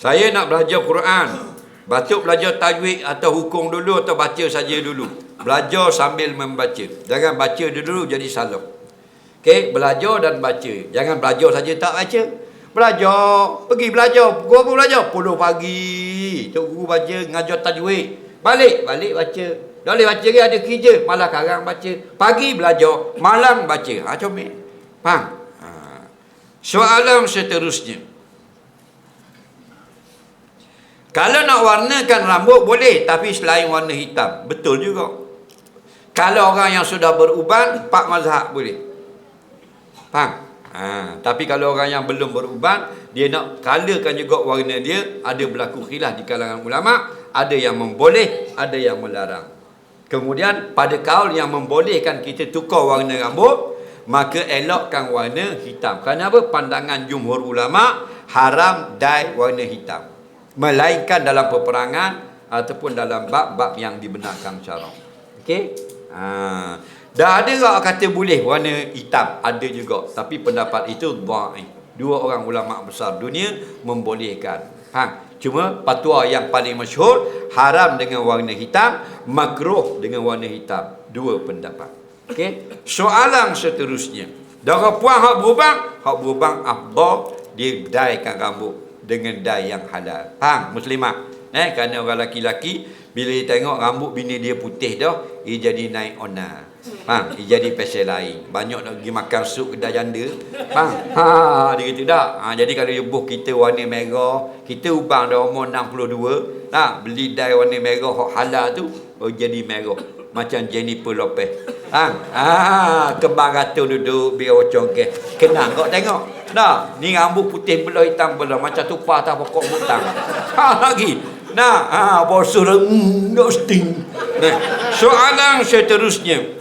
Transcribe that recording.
Saya nak belajar Quran. Batuk belajar tajwid atau hukum dulu atau baca saja dulu. Belajar sambil membaca. Jangan baca dulu jadi salah. Okey, belajar dan baca. Jangan belajar saja tak baca. Belajar, pergi belajar. Guru apa belajar? Puluh pagi. Tok guru baca ngajar tajwid. Balik, balik baca. Dah boleh baca ke ada kerja, malah karang baca. Pagi belajar, malam baca. Ha comel. Faham? Ha. Soalan seterusnya. Kalau nak warnakan rambut boleh tapi selain warna hitam. Betul juga. Kalau orang yang sudah beruban, empat mazhab boleh. Faham? Ha, tapi kalau orang yang belum beruban, dia nak colorkan juga warna dia, ada berlaku khilaf di kalangan ulama, ada yang memboleh, ada yang melarang. Kemudian pada kaul yang membolehkan kita tukar warna rambut, maka elokkan warna hitam. Kerana apa? Pandangan jumhur ulama haram dye warna hitam. Melainkan dalam peperangan ataupun dalam bab-bab yang dibenarkan syarak. Okey? Ha. Dah ada tak kata boleh warna hitam? Ada juga. Tapi pendapat itu dhaif. Dua orang ulama besar dunia membolehkan. Faham? Cuma patwa yang paling masyhur haram dengan warna hitam, makruh dengan warna hitam. Dua pendapat. Okey. Soalan seterusnya. Darah puan hak berubang, hak berubang afdal dia daikan rambut dengan dai yang halal. Faham muslimah? Eh kerana orang lelaki bila dia tengok rambut bini dia putih dah, dia jadi naik ona. Faham? Dia jadi pasal lain. Banyak nak pergi makan sup kedai janda. Faham? Ha, dia kata tak. Ha, jadi kalau dia buh kita warna merah, kita ubang dah umur 62, ha, beli dai warna merah hak halal tu, oh jadi merah. Macam Jennifer Lopez. Ha, ha kembang ratus duduk biar congkeh. Kenang kau tengok. Nah, ni rambut putih belah hitam belah macam tupai atas pokok butang. Ha lagi. Nah, ha mm, no sting. Nah, soalan seterusnya.